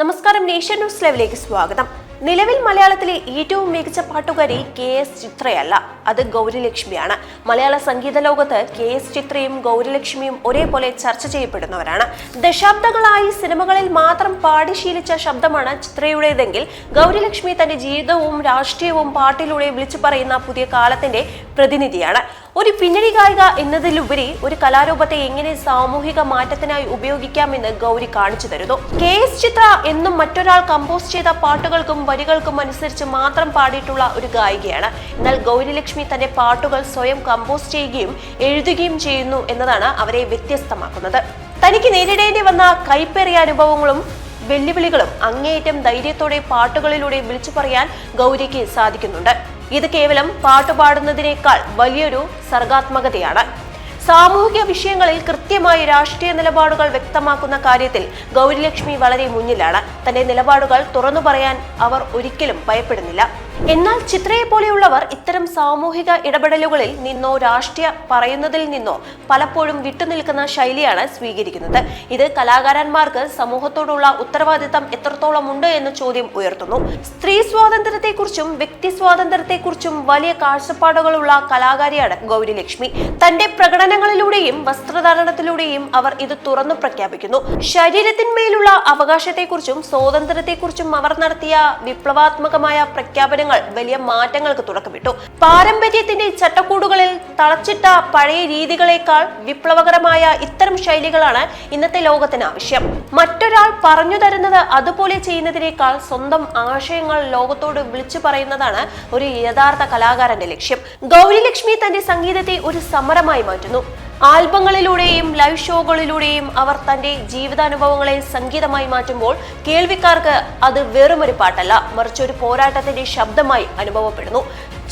നമസ്കാരം nation news ലൈവിലേക്ക് സ്വാഗതം. നിലവിൽ മലയാളത്തിലെ ഏറ്റവും മികച്ച പാട്ടുകാരി കെ എസ് ചിത്രയല്ല അത് ഗൗരിലക്ഷ്മിയാണ്. മലയാള സംഗീത ലോകത്ത് കെ എസ് ചിത്രയും ഗൗരിലക്ഷ്മിയും ഒരേപോലെ ചർച്ച ചെയ്യപ്പെടുന്നവരാണ്. ദശാബ്ദങ്ങളായി സിനിമകളിൽ മാത്രം പാടി ശീലിച്ച ശബ്ദമാണ് ചിത്രയുടേതെങ്കിൽ ഗൗരിലക്ഷ്മി തന്റെ ജീവിതവും രാഷ്ട്രീയവും പാട്ടിലൂടെ വിളിച്ചു പറയുന്ന പുതിയ കാലത്തിന്റെ പ്രതിനിധിയാണ്. ഒരു പിന്നണി ഗായിക എന്നതിലുപരി ഒരു കലാരൂപത്തെ എങ്ങനെ സാമൂഹിക മാറ്റത്തിനായി ഉപയോഗിക്കാമെന്ന് ഗൗരി കാണിച്ചു തരുന്നു. കെ എസ് ചിത്ര എന്നും മറ്റൊരാൾ കമ്പോസ് ചെയ്ത പാട്ടുകൾക്കും വരികൾക്കും അനുസരിച്ച് മാത്രം പാടിയിട്ടുള്ള ഒരു ഗായികയാണ്. എന്നാൽ ഗൗരി ലക്ഷ്മി തന്റെ പാട്ടുകൾ സ്വയം കമ്പോസ് ചെയ്യുകയും എഴുതുകയും ചെയ്യുന്നു എന്നതാണ് അവരെ വ്യത്യസ്തമാക്കുന്നത്. തനിക്ക് നേരിടേണ്ടി വന്ന കൈപ്പേറിയ അനുഭവങ്ങളും വെല്ലുവിളികളും അങ്ങേയറ്റം ധൈര്യത്തോടെ പാട്ടുകളിലൂടെ വിളിച്ചു പറയാൻ ഗൗരിക്ക് സാധിക്കുന്നുണ്ട്. ഇത് കേവലം പാട്ടുപാടുന്നതിനേക്കാൾ വലിയൊരു സർഗാത്മകതയാണ്. സാമൂഹിക വിഷയങ്ങളിൽ കൃത്യമായി രാഷ്ട്രീയ നിലപാടുകൾ വ്യക്തമാക്കുന്ന കാര്യത്തിൽ ഗൗരിലക്ഷ്മി വളരെ മുന്നിലാണ്. തന്റെ നിലപാടുകൾ തുറന്നു പറയാൻ അവർ ഒരിക്കലും ഭയപ്പെടുന്നില്ല. എന്നാൽ ചിത്രയെ പോലെയുള്ളവർ ഇത്തരം സാമൂഹിക ഇടപെടലുകളിൽ നിന്നോ രാഷ്ട്രീയ പറയുന്നതിൽ നിന്നോ പലപ്പോഴും വിട്ടുനിൽക്കുന്ന ശൈലിയാണ് സ്വീകരിക്കുന്നത്. ഇത് കലാകാരന്മാർക്ക് സമൂഹത്തോടുള്ള ഉത്തരവാദിത്തം എത്രത്തോളം ഉണ്ട് എന്ന ചോദ്യം ഉയർത്തുന്നു. സ്ത്രീ സ്വാതന്ത്ര്യത്തെക്കുറിച്ചും വ്യക്തി സ്വാതന്ത്ര്യത്തെക്കുറിച്ചും വലിയ കാഴ്ചപ്പാടുകളുള്ള കലാകാരിയാണ് ഗൗരിലക്ഷ്മി. തന്റെ പ്രകടനങ്ങളിലൂടെയും വസ്ത്രധാരണത്തിലൂടെയും അവർ ഇത് തുറന്നു പ്രഖ്യാപിക്കുന്നു. ശരീരത്തിന്മേലുള്ള അവകാശത്തെക്കുറിച്ചും സ്വാതന്ത്ര്യത്തെക്കുറിച്ചും അവർ നടത്തിയ വിപ്ലവാത്മകമായ പ്രഖ്യാപനങ്ങൾ വലിയ മാറ്റങ്ങൾക്ക് തുടക്കമിട്ടു. പാരമ്പര്യത്തിന്റെ ചട്ടക്കൂടുകളിൽ തളച്ചിട്ട പഴയ രീതികളേക്കാൾ വിപ്ലവകരമായ ഇത്തരം ശൈലികളാണ് ഇന്നത്തെ ലോകത്തിന് ആവശ്യം. മറ്റൊരാൾ പറഞ്ഞു തരുന്നത് അതുപോലെ ചെയ്യുന്നതിനേക്കാൾ സ്വന്തം ആശയങ്ങൾ ലോകത്തോട് വിളിച്ചു പറയുന്നതാണ് ഒരു യഥാർത്ഥ കലാകാരന്റെ ലക്ഷ്യം. ഗൗരി ലക്ഷ്മി തന്റെ സംഗീതത്തെ ഒരു സമരമായി മാറ്റുന്നു. ആൽബങ്ങളിലൂടെയും ലൈവ് ഷോകളിലൂടെയും അവർ തന്റെ ജീവിതാനുഭവങ്ങളെ സംഗീതമായി മാറ്റുമ്പോൾ കേൾവിക്കാർക്ക് അത് വെറുമൊരു പാട്ടല്ല. മറിച്ച് ഒരു പോരാട്ടത്തിന്റെ ശബ്ദമായി അനുഭവപ്പെടുന്നു.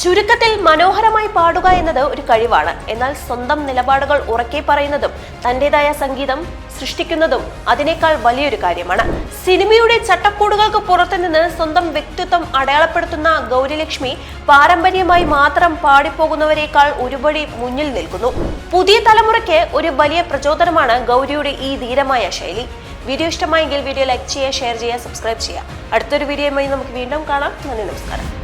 ചുരുക്കത്തിൽ മനോഹരമായി പാടുക എന്നത് ഒരു കഴിവാണ്. എന്നാൽ സ്വന്തം നിലപാടുകൾ ഉറക്കെ പറയുന്നതും തന്റേതായ സംഗീതം സൃഷ്ടിക്കുന്നതും അതിനേക്കാൾ വലിയൊരു കാര്യമാണ്. സിനിമയുടെ ചട്ടക്കൂടുകൾക്ക് പുറത്തുനിന്ന് സ്വന്തം വ്യക്തിത്വം അടയാളപ്പെടുത്തുന്ന ഗൗരിലക്ഷ്മി പാരമ്പര്യമായി മാത്രം പാടിപ്പോകുന്നവരെക്കാൾ ഒരുപടി മുന്നിൽ നിൽക്കുന്നു. പുതിയ തലമുറയ്ക്ക് ഒരു വലിയ പ്രചോദനമാണ് ഗൗരിയുടെ ഈ ധീരമായ ശൈലി. വീഡിയോ ഇഷ്ടമായെങ്കിൽ വീഡിയോ ലൈക്ക് ചെയ്യുക ഷെയർ ചെയ്യുക സബ്സ്ക്രൈബ് ചെയ്യുക. അടുത്തൊരു വീഡിയോയുമായി നമുക്ക് വീണ്ടും കാണാം. നന്ദി നമസ്കാരം.